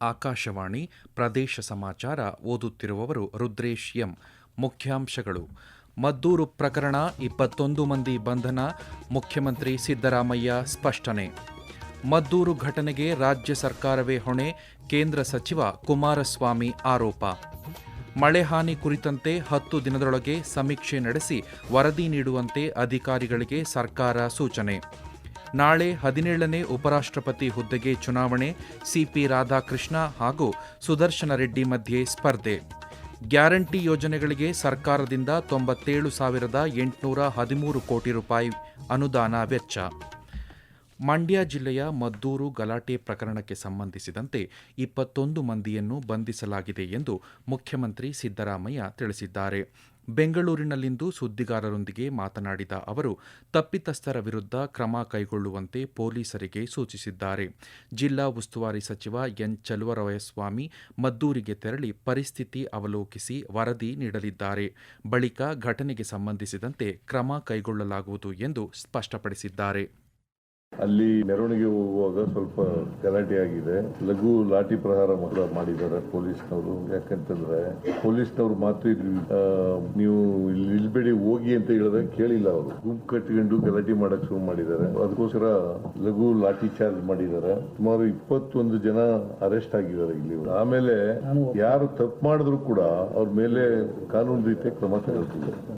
ಆಕಾಶವಾಣಿ ಪ್ರದೇಶ ಸಮಾಚಾರ ಓದುತ್ತಿರುವವರು ರುದ್ರೇಶ್ ಎಂ. ಮುಖ್ಯಾಂಶಗಳು. ಮದ್ದೂರು ಪ್ರಕರಣ ಇಪ್ಪತ್ತೊಂದು ಮಂದಿ ಬಂಧನ, ಮುಖ್ಯಮಂತ್ರಿ ಸಿದ್ದರಾಮಯ್ಯ ಸ್ಪಷ್ಟನೆ. ಮದ್ದೂರು ಘಟನೆಗೆ ರಾಜ್ಯ ಸರ್ಕಾರವೇ ಹೊಣೆ, ಕೇಂದ್ರ ಸಚಿವ ಕುಮಾರಸ್ವಾಮಿ ಆರೋಪ. ಮಳೆ ಹಾನಿ ಕುರಿತಂತೆ ಹತ್ತು ದಿನದೊಳಗೆ ಸಮೀಕ್ಷೆ ನಡೆಸಿ ವರದಿ ನೀಡುವಂತೆ ಅಧಿಕಾರಿಗಳಿಗೆ ಸರ್ಕಾರ ಸೂಚನೆ. ನಾಳೆ ಹದಿನೇಳನೇ ಉಪರಾಷ್ಟ್ರಪತಿ ಹುದ್ದೆಗೆ ಚುನಾವಣೆ, ಸಿಪಿ ರಾಧಾಕೃಷ್ಣ ಹಾಗೂ ಸುದರ್ಶನ ರೆಡ್ಡಿ ಮಧ್ಯೆ ಸ್ಪರ್ಧೆ. ಗ್ಯಾರಂಟಿ ಯೋಜನೆಗಳಿಗೆ ಸರ್ಕಾರದಿಂದ ತೊಂಬತ್ತೇಳು ಸಾವಿರದ ಎಂಟುನೂರ ಹದಿಮೂರು ಕೋಟಿ ರೂಪಾಯಿ ಅನುದಾನ ವೆಚ್ಚ. ಮಂಡ್ಯ ಜಿಲ್ಲೆಯ ಮದ್ದೂರು ಗಲಾಟೆ ಪ್ರಕರಣಕ್ಕೆ ಸಂಬಂಧಿಸಿದಂತೆ ಇಪ್ಪತ್ತೊಂದು ಮಂದಿಯನ್ನು ಬಂಧಿಸಲಾಗಿದೆ ಎಂದು ಮುಖ್ಯಮಂತ್ರಿ ಸಿದ್ದರಾಮಯ್ಯ ತಿಳಿಸಿದ್ದಾರೆ. ಬೆಂಗಳೂರಿನಲ್ಲಿಂದು ಸುದ್ದಿಗಾರರೊಂದಿಗೆ ಮಾತನಾಡಿದ ಅವರು, ತಪ್ಪಿತಸ್ಥರ ವಿರುದ್ಧ ಕ್ರಮ ಕೈಗೊಳ್ಳುವಂತೆ ಪೊಲೀಸರಿಗೆ ಸೂಚಿಸಿದ್ದಾರೆ. ಜಿಲ್ಲಾ ಉಸ್ತುವಾರಿ ಸಚಿವ ಎನ್ ಚಲುವರಾಯಸ್ವಾಮಿ ಮದ್ದೂರಿಗೆ ತೆರಳಿ ಪರಿಸ್ಥಿತಿ ಅವಲೋಕಿಸಿ ವರದಿ ನೀಡಲಿದ್ದಾರೆ. ಬಳಿಕ ಘಟನೆಗೆ ಸಂಬಂಧಿಸಿದಂತೆ ಕ್ರಮ ಕೈಗೊಳ್ಳಲಾಗುವುದು ಎಂದು ಸ್ಪಷ್ಟಪಡಿಸಿದ್ದಾರೆ. ಅಲ್ಲಿ ಮೆರವಣಿಗೆ ಹೋಗುವಾಗ ಸ್ವಲ್ಪ ಗಲಾಟೆ ಆಗಿದೆ. ಲಘು ಲಾಠಿ ಪ್ರಹಾರ ಮಾತ್ರ ಮಾಡಿದ್ದಾರೆ ಪೊಲೀಸ್ನವರು. ಯಾಕಂತಂದ್ರೆ ಪೊಲೀಸ್ನವ್ರು ಮಾತು ನೀವು ಇಲ್ಲಿ ನಿಲ್ಬೇಡಿ ಹೋಗಿ ಅಂತ ಹೇಳಿದ್ರೆ ಕೇಳಿಲ್ಲ ಅವರು. ಗುಂಪು ಕಟ್ಟಿಕೊಂಡು ಗಲಾಟೆ ಮಾಡಕ್ ಶುರು ಮಾಡಿದ್ದಾರೆ. ಅದಕ್ಕೋಸ್ಕರ ಲಘು ಲಾಠಿ ಚಾರ್ಜ್ ಮಾಡಿದ್ದಾರೆ. ಸುಮಾರು ಇಪ್ಪತ್ತೊಂದು ಜನ ಅರೆಸ್ಟ್ ಆಗಿದ್ದಾರೆ ಇಲ್ಲಿ. ಆಮೇಲೆ ಯಾರು ತಪ್ಪು ಮಾಡಿದ್ರು ಕೂಡ ಅವ್ರ ಮೇಲೆ ಕಾನೂನು ರೀತಿಯ ಕ್ರಮ ತಗೊಳ್ತಿದ್ದಾರೆ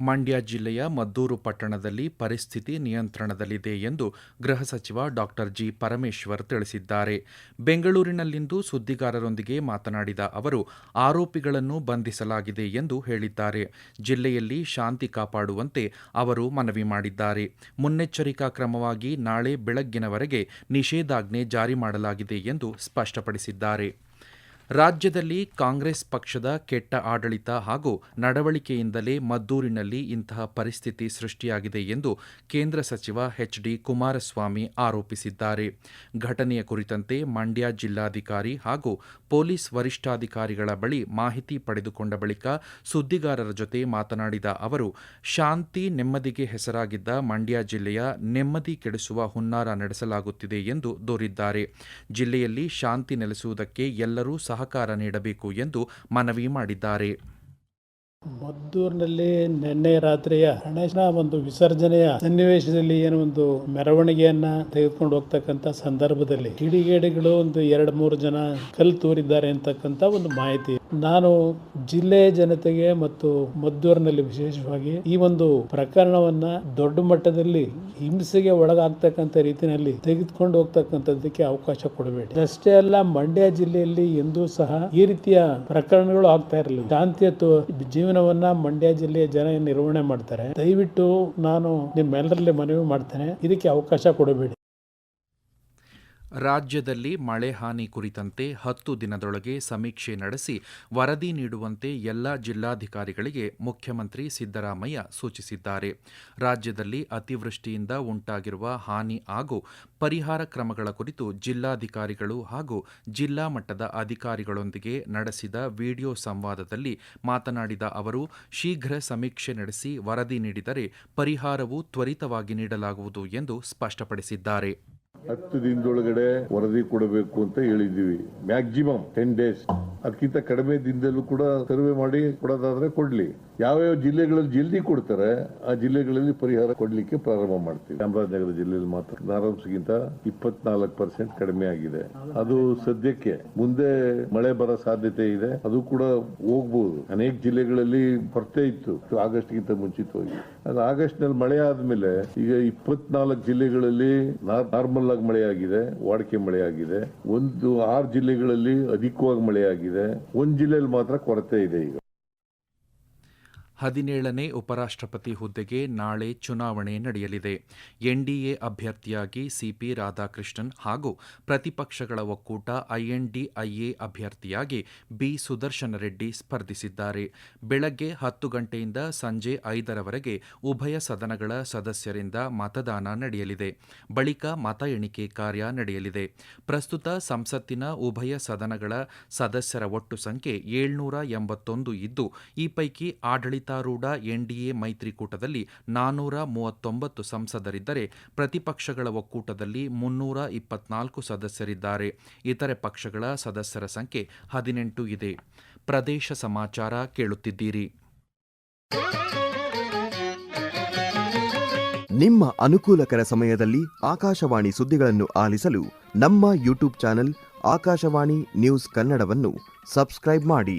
ಮಂಡ್ಯ ಜಿಲ್ಲೆಯ ಮದ್ದೂರು ಪಟ್ಟಣದಲ್ಲಿ ಪರಿಸ್ಥಿತಿ ನಿಯಂತ್ರಣದಲ್ಲಿದೆ ಎಂದು ಗೃಹ ಸಚಿವ ಡಾಕ್ಟರ್ ಜಿ ಪರಮೇಶ್ವರ್ ತಿಳಿಸಿದ್ದಾರೆ. ಬೆಂಗಳೂರಿನಲ್ಲಿಂದು ಸುದ್ದಿಗಾರರೊಂದಿಗೆ ಮಾತನಾಡಿದ ಅವರು, ಆರೋಪಿಗಳನ್ನು ಬಂಧಿಸಲಾಗಿದೆ ಎಂದು ಹೇಳಿದ್ದಾರೆ. ಜಿಲ್ಲೆಯಲ್ಲಿ ಶಾಂತಿ ಕಾಪಾಡುವಂತೆ ಅವರು ಮನವಿ ಮಾಡಿದ್ದಾರೆ. ಮುನ್ನೆಚ್ಚರಿಕಾ ಕ್ರಮವಾಗಿ ನಾಳೆ ಬೆಳಗ್ಗಿನವರೆಗೆ ನಿಷೇಧಾಜ್ಞೆ ಜಾರಿ ಮಾಡಲಾಗಿದೆ ಎಂದು ಸ್ಪಷ್ಟಪಡಿಸಿದ್ದಾರೆ. ರಾಜ್ಯದಲ್ಲಿ ಕಾಂಗ್ರೆಸ್ ಪಕ್ಷದ ಕೆಟ್ಟ ಆಡಳಿತ ಹಾಗೂ ನಡವಳಿಕೆಯಿಂದಲೇ ಮದ್ದೂರಿನಲ್ಲಿ ಇಂತಹ ಪರಿಸ್ಥಿತಿ ಸೃಷ್ಟಿಯಾಗಿದೆ ಎಂದು ಕೇಂದ್ರ ಸಚಿವ ಎಚ್ ಡಿ ಕುಮಾರಸ್ವಾಮಿ ಆರೋಪಿಸಿದ್ದಾರೆ. ಘಟನೆಯ ಕುರಿತಂತೆ ಮಂಡ್ಯ ಜಿಲ್ಲಾಧಿಕಾರಿ ಹಾಗೂ ಪೊಲೀಸ್ ವರಿಷ್ಠಾಧಿಕಾರಿಗಳ ಬಳಿ ಮಾಹಿತಿ ಪಡೆದುಕೊಂಡ ಬಳಿಕ ಸುದ್ದಿಗಾರರ ಜೊತೆ ಮಾತನಾಡಿದ ಅವರು, ಶಾಂತಿ ನೆಮ್ಮದಿಗೆ ಹೆಸರಾಗಿದ್ದ ಮಂಡ್ಯ ಜಿಲ್ಲೆಯ ನೆಮ್ಮದಿ ಕೆಡಿಸುವ ಹುನ್ನಾರ ನಡೆಸಲಾಗುತ್ತಿದೆ ಎಂದು ದೂರಿದ್ದಾರೆ. ಜಿಲ್ಲೆಯಲ್ಲಿ ಶಾಂತಿ ನೆಲೆಸುವುದಕ್ಕೆ ಎಲ್ಲರೂ ಸಹಕಾರ ನೀಡಬೇಕು ಎಂದು ಮನವಿ ಮಾಡಿದ್ದಾರೆ. ಮದ್ದೂರಿನಲ್ಲಿ ನಿನ್ನೆ ರಾತ್ರಿಯ ಗಣೇಶನ ಒಂದು ವಿಸರ್ಜನೆಯ ಸನ್ನಿವೇಶದಲ್ಲಿ ಏನೋ ಒಂದು ಮೆರವಣಿಗೆಯನ್ನ ತೆಗೆದುಕೊಂಡು ಹೋಗ್ತಕ್ಕಂತ ಸಂದರ್ಭದಲ್ಲಿ ಕಿಡಿಗೇಡಿಗಳು ಒಂದು ಎರಡು ಮೂರು ಜನ ಕಲ್ಲು ತೂರಿದ್ದಾರೆ ಅಂತಕ್ಕಂತ ಒಂದು ಮಾಹಿತಿ. ನಾನು ಜಿಲ್ಲೆಯ ಜನತೆಗೆ ಮತ್ತು ಮದ್ದೂರಿನಲ್ಲಿ ವಿಶೇಷವಾಗಿ ಈ ಒಂದು ಪ್ರಕರಣವನ್ನ ದೊಡ್ಡ ಮಟ್ಟದಲ್ಲಿ ಹಿಂಸೆಗೆ ಒಳಗಾಗ್ತಕ್ಕಂಥ ರೀತಿಯಲ್ಲಿ ತೆಗೆದುಕೊಂಡು ಹೋಗ್ತಕ್ಕಂಥದ್ದಕ್ಕೆ ಅವಕಾಶ ಕೊಡಬೇಡಿ. ಅಷ್ಟೇ ಅಲ್ಲ, ಮಂಡ್ಯ ಜಿಲ್ಲೆಯಲ್ಲಿ ಎಂದೂ ಸಹ ಈ ರೀತಿಯ ಪ್ರಕರಣಗಳು ಆಗ್ತಾ ಇರಲಿಲ್ಲ. ಶಾಂತಿಯ ಜೀವನವನ್ನ ಮಂಡ್ಯ ಜಿಲ್ಲೆಯ ಜನ ನಿರ್ವಹಣೆ ಮಾಡ್ತಾರೆ. ದಯವಿಟ್ಟು ನಾನು ನಿಮ್ಮೆಲ್ಲರಲ್ಲಿ ಮನವಿ ಮಾಡ್ತೇನೆ. ಇದಕ್ಕೆ ಅವಕಾಶ ಕೊಡಬೇಡಿ. ರಾಜ್ಯದಲ್ಲಿ ಮಳೆ ಹಾನಿ ಕುರಿತಂತೆ ಹತ್ತು ದಿನದೊಳಗೆ ಸಮೀಕ್ಷೆ ನಡೆಸಿ ವರದಿ ನೀಡುವಂತೆ ಎಲ್ಲ ಜಿಲ್ಲಾಧಿಕಾರಿಗಳಿಗೆ ಮುಖ್ಯಮಂತ್ರಿ ಸಿದ್ದರಾಮಯ್ಯ ಸೂಚಿಸಿದ್ದಾರೆ. ರಾಜ್ಯದಲ್ಲಿ ಅತಿವೃಷ್ಟಿಯಿಂದ ಉಂಟಾಗಿರುವ ಹಾನಿ ಹಾಗೂ ಪರಿಹಾರ ಕ್ರಮಗಳ ಕುರಿತು ಜಿಲ್ಲಾಧಿಕಾರಿಗಳು ಹಾಗೂ ಜಿಲ್ಲಾ ಮಟ್ಟದ ಅಧಿಕಾರಿಗಳೊಂದಿಗೆ ನಡೆಸಿದ ವಿಡಿಯೋ ಸಂವಾದದಲ್ಲಿ ಮಾತನಾಡಿದ ಅವರು, ಶೀಘ್ರ ಸಮೀಕ್ಷೆ ನಡೆಸಿ ವರದಿ ನೀಡಿದರೆ ಪರಿಹಾರವು ತ್ವರಿತವಾಗಿ ನೀಡಲಾಗುವುದು ಎಂದು ಸ್ಪಷ್ಟಪಡಿಸಿದ್ದಾರೆ. ಹತ್ತು ದಿನದೊಳಗಡೆ ವರದಿ ಕೊಡಬೇಕು ಅಂತ ಹೇಳಿದ್ದೀವಿ. ಮ್ಯಾಕ್ಸಿಮಮ್ ಟೆನ್ ಡೇಸ್ ಅದಕ್ಕಿಂತ ಕಡಿಮೆ ದಿನದಲ್ಲೂ ಕೂಡ ಸರ್ವೆ ಮಾಡಿ ಕೊಡೋದಾದ್ರೆ ಕೊಡ್ಲಿ. ಯಾವ್ಯಾವ ಜಿಲ್ಲೆಗಳಲ್ಲಿ ಜಲ್ದಿ ಕೊಡ್ತಾರೆ, ಆ ಜಿಲ್ಲೆಗಳಲ್ಲಿ ಪರಿಹಾರ ಕೊಡ್ಲಿಕ್ಕೆ ಪ್ರಾರಂಭ ಮಾಡ್ತೀವಿ. ಚಾಮರಾಜನಗರ ಜಿಲ್ಲೆಯಲ್ಲಿ ಮಾತ್ರ. ನಾರಾಂಶಗಿಂತ ಇಪ್ಪತ್ನಾಲ್ಕು ಪರ್ಸೆಂಟ್ ಕಡಿಮೆ ಆಗಿದೆ. ಅದು ಸದ್ಯಕ್ಕೆ ಮುಂದೆ ಮಳೆ ಬರೋ ಸಾಧ್ಯತೆ ಇದೆ. ಅದು ಕೂಡ ಹೋಗ್ಬೋದು. ಅನೇಕ ಜಿಲ್ಲೆಗಳಲ್ಲಿ ಕೊರತೆ ಇತ್ತು. ಆಗಸ್ಟ್ ಗಿಂತ ಮುಂಚಿತವಾಗಿ. ಆಗಸ್ಟ್ನಲ್ಲಿ ಮಳೆ ಆದ್ಮೇಲೆ ಈಗ ಇಪ್ಪತ್ನಾಲ್ಕು ಜಿಲ್ಲೆಗಳಲ್ಲಿ ನಾರ್ಮಲ್ ಆಗಿ ಮಳೆ ಆಗಿದೆ ವಾಡಿಕೆ ಮಳೆ ಆಗಿದೆ ಒಂದು ಆರು ಜಿಲ್ಲೆಗಳಲ್ಲಿ ಅಧಿಕವಾಗಿ ಮಳೆ ಆಗಿದೆ ಒಂದ್ ಜಿಲ್ಲೆಯಲ್ಲಿ ಮಾತ್ರ ಕೊರತೆ ಇದೆ ಈಗ. ಹದಿನೇಳನೇ ಉಪರಾಷ್ಟ್ರಪತಿ ಹುದ್ದೆಗೆ ನಾಳೆ ಚುನಾವಣೆ ನಡೆಯಲಿದೆ. ಎನ್ಡಿಎ ಅಭ್ಯರ್ಥಿಯಾಗಿ ಸಿಪಿ ರಾಧಾಕೃಷ್ಣನ್ ಹಾಗೂ ಪ್ರತಿಪಕ್ಷಗಳ ಒಕ್ಕೂಟ ಐಎನ್ಡಿಐಎ ಅಭ್ಯರ್ಥಿಯಾಗಿ ಬಿ ಸುದರ್ಶನ ರೆಡ್ಡಿ ಸ್ಪರ್ಧಿಸಿದ್ದಾರೆ. ಬೆಳಗ್ಗೆ ಹತ್ತು ಗಂಟೆಯಿಂದ ಸಂಜೆ ಐದರವರೆಗೆ ಉಭಯ ಸದನಗಳ ಸದಸ್ಯರಿಂದ ಮತದಾನ ನಡೆಯಲಿದೆ. ಬಳಿಕ ಮತ ಎಣಿಕೆ ಕಾರ್ಯ ನಡೆಯಲಿದೆ. ಪ್ರಸ್ತುತ ಸಂಸತ್ತಿನ ಉಭಯ ಸದನಗಳ ಸದಸ್ಯರ ಒಟ್ಟು ಸಂಖ್ಯೆ ಏಳ್ನೂರ ಎಂಬತ್ತೊಂದು ಇದ್ದು, ಈ ಪೈಕಿ ಆಡಳಿತಾರೂಢ ಎನ್ಡಿಎ ಮೈತ್ರಿಕೂಟದಲ್ಲಿ ನಾನ್ನೂರ ಮೂವತ್ತೊಂಬತ್ತು ಸಂಸದರಿದ್ದರೆ ಪ್ರತಿಪಕ್ಷಗಳ ಒಕ್ಕೂಟದಲ್ಲಿ ಮುನ್ನೂರ ಇಪ್ಪತ್ನಾಲ್ಕು ಸದಸ್ಯರಿದ್ದಾರೆ. ಇತರೆ ಪಕ್ಷಗಳ ಸದಸ್ಯರ ಸಂಖ್ಯೆ ಹದಿನೆಂಟು ಇದೆ. ಪ್ರದೇಶ ಸಮಾಚಾರ ಕೇಳುತ್ತಿದ್ದೀರಿ. ನಿಮ್ಮ ಅನುಕೂಲಕರ ಸಮಯದಲ್ಲಿ ಆಕಾಶವಾಣಿ ಸುದ್ದಿಗಳನ್ನು ಆಲಿಸಲು ನಮ್ಮ ಯೂಟ್ಯೂಬ್ ಚಾನೆಲ್ ಆಕಾಶವಾಣಿ ನ್ಯೂಸ್ ಕನ್ನಡವನ್ನು ಸಬ್ಸ್ಕ್ರೈಬ್ ಮಾಡಿ.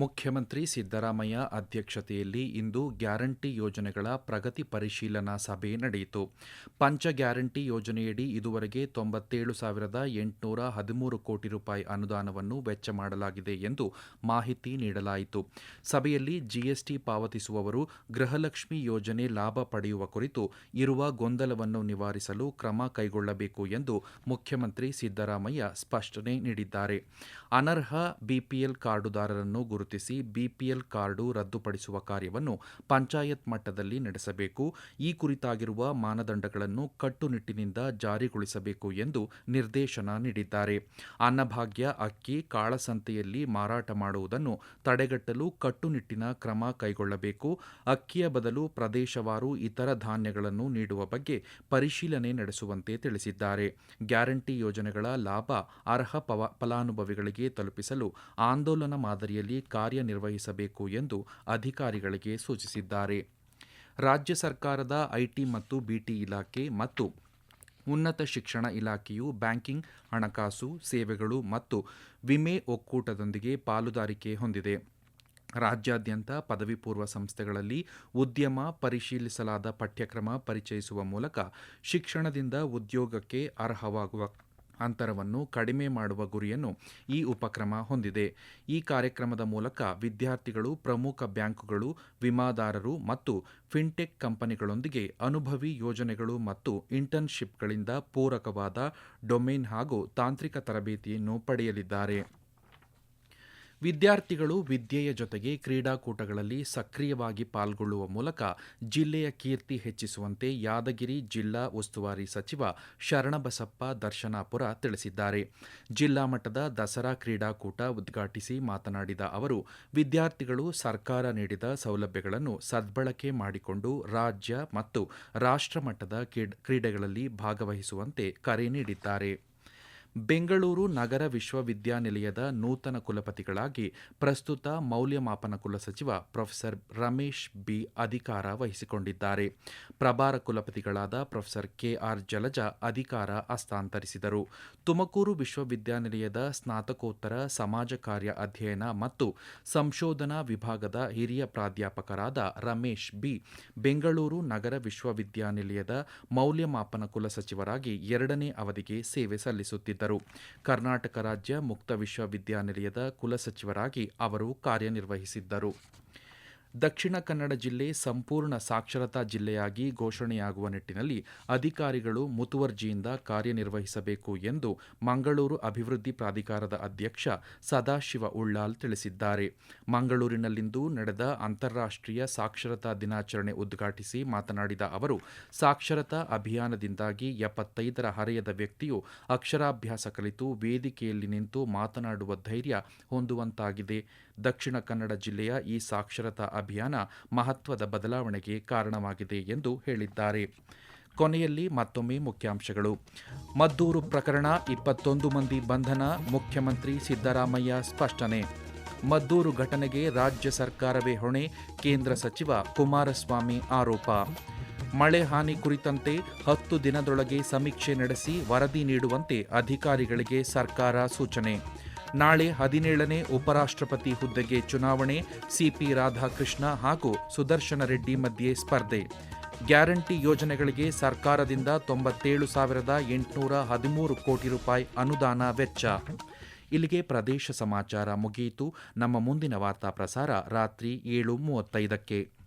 ಮುಖ್ಯಮಂತ್ರಿ ಸಿದ್ದರಾಮಯ್ಯ ಅಧ್ಯಕ್ಷತೆಯಲ್ಲಿ ಇಂದು ಗ್ಯಾರಂಟಿ ಯೋಜನೆಗಳ ಪ್ರಗತಿ ಪರಿಶೀಲನಾ ಸಭೆ ನಡೆಯಿತು. ಪಂಚ ಗ್ಯಾರಂಟಿ ಯೋಜನೆಯಡಿ ಇದುವರೆಗೆ ತೊಂಬತ್ತೇಳು ಸಾವಿರದ ಎಂಟುನೂರ ಹದಿಮೂರು ಕೋಟಿ ರೂಪಾಯಿ ಅನುದಾನವನ್ನು ವೆಚ್ಚ ಮಾಡಲಾಗಿದೆ ಎಂದು ಮಾಹಿತಿ ನೀಡಲಾಯಿತು. ಸಭೆಯಲ್ಲಿ ಜಿಎಸ್ಟಿ ಪಾವತಿಸುವವರು ಗೃಹಲಕ್ಷ್ಮಿ ಯೋಜನೆ ಲಾಭ ಪಡೆಯುವ ಕುರಿತು ಇರುವ ಗೊಂದಲವನ್ನು ನಿವಾರಿಸಲು ಕ್ರಮ ಕೈಗೊಳ್ಳಬೇಕು ಎಂದು ಮುಖ್ಯಮಂತ್ರಿ ಸಿದ್ದರಾಮಯ್ಯ ಸ್ಪಷ್ಟನೆ ನೀಡಿದ್ದಾರೆ. ಅನರ್ಹ ಬಿಪಿಎಲ್ ಕಾರ್ಡುದಾರರನ್ನು ಬಿಪಿಎಲ್ ಕಾರ್ಡು ರದ್ದುಪಡಿಸುವ ಕಾರ್ಯವನ್ನು ಪಂಚಾಯತ್ ಮಟ್ಟದಲ್ಲಿ ನಡೆಸಬೇಕು. ಈ ಕುರಿತಾಗಿರುವ ಮಾನದಂಡಗಳನ್ನು ಕಟ್ಟುನಿಟ್ಟಿನಿಂದ ಜಾರಿಗೊಳಿಸಬೇಕು ಎಂದು ನಿರ್ದೇಶನ ನೀಡಿದ್ದಾರೆ. ಅನ್ನಭಾಗ್ಯ, ಅಕ್ಕಿ, ಕಾಳಸಂತೆಯಲ್ಲಿ ಮಾರಾಟ ಮಾಡುವುದನ್ನು ತಡೆಗಟ್ಟಲು ಕಟ್ಟುನಿಟ್ಟಿನ ಕ್ರಮ ಕೈಗೊಳ್ಳಬೇಕು. ಅಕ್ಕಿಯ ಬದಲು ಪ್ರದೇಶವಾರು ಇತರ ಧಾನ್ಯಗಳನ್ನು ನೀಡುವ ಬಗ್ಗೆ ಪರಿಶೀಲನೆ ನಡೆಸುವಂತೆ ತಿಳಿಸಿದ್ದಾರೆ. ಗ್ಯಾರಂಟಿ ಯೋಜನೆಗಳ ಲಾಭ, ಅರ್ಹ ಫಲಾನುಭವಿಗಳಿಗೆ ತಲುಪಿಸಲು ಆಂದೋಲನ ಮಾದರಿಯಲ್ಲಿ ಕಾರ್ಯನಿರ್ವಹಿಸಬೇಕು ಎಂದು ಅಧಿಕಾರಿಗಳಿಗೆ ಸೂಚಿಸಿದ್ದಾರೆ. ರಾಜ್ಯ ಸರ್ಕಾರದ ಐಟಿ ಮತ್ತು ಬಿಟಿ ಇಲಾಖೆ ಮತ್ತು ಉನ್ನತ ಶಿಕ್ಷಣ ಇಲಾಖೆಯು ಬ್ಯಾಂಕಿಂಗ್, ಹಣಕಾಸು, ಸೇವೆಗಳು ಮತ್ತು ವಿಮೆ ಒಕ್ಕೂಟದೊಂದಿಗೆ ಪಾಲುದಾರಿಕೆ ಹೊಂದಿದೆ. ರಾಜ್ಯಾದ್ಯಂತ ಪದವಿ ಪೂರ್ವ ಸಂಸ್ಥೆಗಳಲ್ಲಿ ಉದ್ಯಮ ಪರಿಶೀಲಿಸಲಾದ ಪಠ್ಯಕ್ರಮ ಪರಿಚಯಿಸುವ ಮೂಲಕ ಶಿಕ್ಷಣದಿಂದ ಉದ್ಯೋಗಕ್ಕೆ ಅರ್ಹವಾಗುವ ಅಂತರವನ್ನು ಕಡಿಮೆ ಮಾಡುವ ಗುರಿಯನ್ನು ಈ ಉಪಕ್ರಮ ಹೊಂದಿದೆ. ಈ ಕಾರ್ಯಕ್ರಮದ ಮೂಲಕ ವಿದ್ಯಾರ್ಥಿಗಳು, ಪ್ರಮುಖ ಬ್ಯಾಂಕುಗಳು, ವಿಮಾದಾರರು ಮತ್ತು ಫಿನ್ಟೆಕ್ ಕಂಪನಿಗಳೊಂದಿಗೆ ಅನುಭವಿ ಯೋಜನೆಗಳು ಮತ್ತು ಇಂಟರ್ನ್ಶಿಪ್ಗಳಿಂದ ಪೂರಕವಾದ ಡೊಮೇನ್ ಹಾಗೂ ತಾಂತ್ರಿಕ ತರಬೇತಿಯನ್ನು ಪಡೆಯಲಿದ್ದಾರೆ. ವಿದ್ಯಾರ್ಥಿಗಳು ವಿದ್ಯೆಯ ಜೊತೆಗೆ ಕ್ರೀಡಾಕೂಟಗಳಲ್ಲಿ ಸಕ್ರಿಯವಾಗಿ ಪಾಲ್ಗೊಳ್ಳುವ ಮೂಲಕ ಜಿಲ್ಲೆಯ ಕೀರ್ತಿ ಹೆಚ್ಚಿಸುವಂತೆ ಯಾದಗಿರಿ ಜಿಲ್ಲಾ ಉಸ್ತುವಾರಿ ಸಚಿವ ಶರಣಬಸಪ್ಪ ದರ್ಶನಾಪುರ ತಿಳಿಸಿದ್ದಾರೆ. ಜಿಲ್ಲಾ ಮಟ್ಟದ ದಸರಾ ಕ್ರೀಡಾಕೂಟ ಉದ್ಘಾಟಿಸಿ ಮಾತನಾಡಿದ ಅವರು, ವಿದ್ಯಾರ್ಥಿಗಳು ಸರ್ಕಾರ ನೀಡಿದ ಸೌಲಭ್ಯಗಳನ್ನು ಸದ್ಬಳಕೆ ಮಾಡಿಕೊಂಡು ರಾಜ್ಯ ಮತ್ತು ರಾಷ್ಟ್ರಮಟ್ಟದ ಕ್ರೀಡೆಗಳಲ್ಲಿ ಭಾಗವಹಿಸುವಂತೆ ಕರೆ ನೀಡಿದ್ದಾರೆ. ಬೆಂಗಳೂರು ನಗರ ವಿಶ್ವವಿದ್ಯಾನಿಲಯದ ನೂತನ ಕುಲಪತಿಗಳಾಗಿ ಪ್ರಸ್ತುತ ಮೌಲ್ಯಮಾಪನ ಕುಲಸಚಿವ ಪ್ರೊಫೆಸರ್ ರಮೇಶ್ ಬಿ ಅಧಿಕಾರ ವಹಿಸಿಕೊಂಡಿದ್ದಾರೆ. ಪ್ರಭಾರ ಕುಲಪತಿಗಳಾದ ಪ್ರೊಫೆಸರ್ ಕೆಆರ್ ಜಲಜ ಅಧಿಕಾರ ಹಸ್ತಾಂತರಿಸಿದರು. ತುಮಕೂರು ವಿಶ್ವವಿದ್ಯಾನಿಲಯದ ಸ್ನಾತಕೋತ್ತರ ಸಮಾಜ ಕಾರ್ಯ ಅಧ್ಯಯನ ಮತ್ತು ಸಂಶೋಧನಾ ವಿಭಾಗದ ಹಿರಿಯ ಪ್ರಾಧ್ಯಾಪಕರಾದ ರಮೇಶ್ ಬಿ ಬೆಂಗಳೂರು ನಗರ ವಿಶ್ವವಿದ್ಯಾನಿಲಯದ ಮೌಲ್ಯಮಾಪನ ಕುಲಸಚಿವರಾಗಿ ಎರಡನೇ ಅವಧಿಗೆ ಸೇವೆ ಸಲ್ಲಿಸುತ್ತಿದ್ದರು. ಕರ್ನಾಟಕ ರಾಜ್ಯ ಮುಕ್ತ ವಿಶ್ವವಿದ್ಯಾನಿಲಯದ ಕುಲಸಚಿವರಾಗಿ ಅವರು ಕಾರ್ಯನಿರ್ವಹಿಸಿದ್ದರು. ದಕ್ಷಿಣ ಕನ್ನಡ ಜಿಲ್ಲೆ ಸಂಪೂರ್ಣ ಸಾಕ್ಷರತಾ ಜಿಲ್ಲೆಯಾಗಿ ಘೋಷಣೆಯಾಗುವ ನಿಟ್ಟಿನಲ್ಲಿ ಅಧಿಕಾರಿಗಳು ಮುತುವರ್ಜಿಯಿಂದ ಕಾರ್ಯನಿರ್ವಹಿಸಬೇಕು ಎಂದು ಮಂಗಳೂರು ಅಭಿವೃದ್ಧಿ ಪ್ರಾಧಿಕಾರದ ಅಧ್ಯಕ್ಷ ಸದಾಶಿವ ಉಳ್ಳಾಲ್ ತಿಳಿಸಿದ್ದಾರೆ. ಮಂಗಳೂರಿನಲ್ಲಿಂದು ನಡೆದ ಅಂತಾರಾಷ್ಟ್ರೀಯ ಸಾಕ್ಷರತಾ ದಿನಾಚರಣೆ ಉದ್ಘಾಟಿಸಿ ಮಾತನಾಡಿದ ಅವರು, ಸಾಕ್ಷರತಾ ಅಭಿಯಾನದಿಂದಾಗಿ ಎಪ್ಪತ್ತೈದರ ಹರೆಯದ ವ್ಯಕ್ತಿಯು ಅಕ್ಷರಾಭ್ಯಾಸ ಕಲಿತು ವೇದಿಕೆಯಲ್ಲಿ ನಿಂತು ಮಾತನಾಡುವ ಧೈರ್ಯ ಹೊಂದುವಂತಾಗಿದೆ. ದಕ್ಷಿಣ ಕನ್ನಡ ಜಿಲ್ಲೆಯ ಈ ಸಾಕ್ಷರತಾ ಅಭಿಯಾನ ಮಹತ್ವದ ಬದಲಾವಣೆಗೆ ಕಾರಣವಾಗಿದೆ ಎಂದು ಹೇಳಿದ್ದಾರೆ. ಕೊನೆಯಲ್ಲಿ ಮತ್ತೊಮ್ಮೆ ಮುಖ್ಯಾಂಶಗಳು. ಮದ್ದೂರು ಪ್ರಕರಣ ಇಪ್ಪತ್ತೊಂದು ಮಂದಿ ಬಂಧನ, ಮುಖ್ಯಮಂತ್ರಿ ಸಿದ್ದರಾಮಯ್ಯ ಸ್ಪಷ್ಟನೆ. ಮದ್ದೂರು ಘಟನೆಗೆ ರಾಜ್ಯ ಸರ್ಕಾರವೇ ಹೊಣೆ, ಕೇಂದ್ರ ಸಚಿವ ಕುಮಾರಸ್ವಾಮಿ ಆರೋಪ. ಮಳೆ ಹಾನಿ ಕುರಿತಂತೆ ಹತ್ತು ದಿನದೊಳಗೆ ಸಮೀಕ್ಷೆ ನಡೆಸಿ ವರದಿ ನೀಡುವಂತೆ ಅಧಿಕಾರಿಗಳಿಗೆ ಸರ್ಕಾರ ಸೂಚನೆ. ನಾಳೆ ಹದಿನೇಳನೇ ಉಪರಾಷ್ಟ್ರಪತಿ ಹುದ್ದೆಗೆ ಚುನಾವಣೆ, ಸಿಪಿ ರಾಧಾಕೃಷ್ಣ ಹಾಗೂ ಸುದರ್ಶನ ರೆಡ್ಡಿ ಮಧ್ಯೆ ಸ್ಪರ್ಧೆ. ಗ್ಯಾರಂಟಿ ಯೋಜನೆಗಳಿಗೆ ಸರ್ಕಾರದಿಂದ ತೊಂಬತ್ತೇಳು ಸಾವಿರದ ಎಂಟುನೂರ ಹದಿಮೂರು ಕೋಟಿ ರೂಪಾಯಿ ಅನುದಾನ ವೆಚ್ಚ. ಇಲ್ಲಿಗೆ ಪ್ರದೇಶ ಸಮಾಚಾರ ಮುಗಿಯಿತು. ನಮ್ಮ ಮುಂದಿನ ವಾರ್ತಾ ಪ್ರಸಾರ ರಾತ್ರಿ ಏಳು ಮೂವತ್ತೈದಕ್ಕೆ.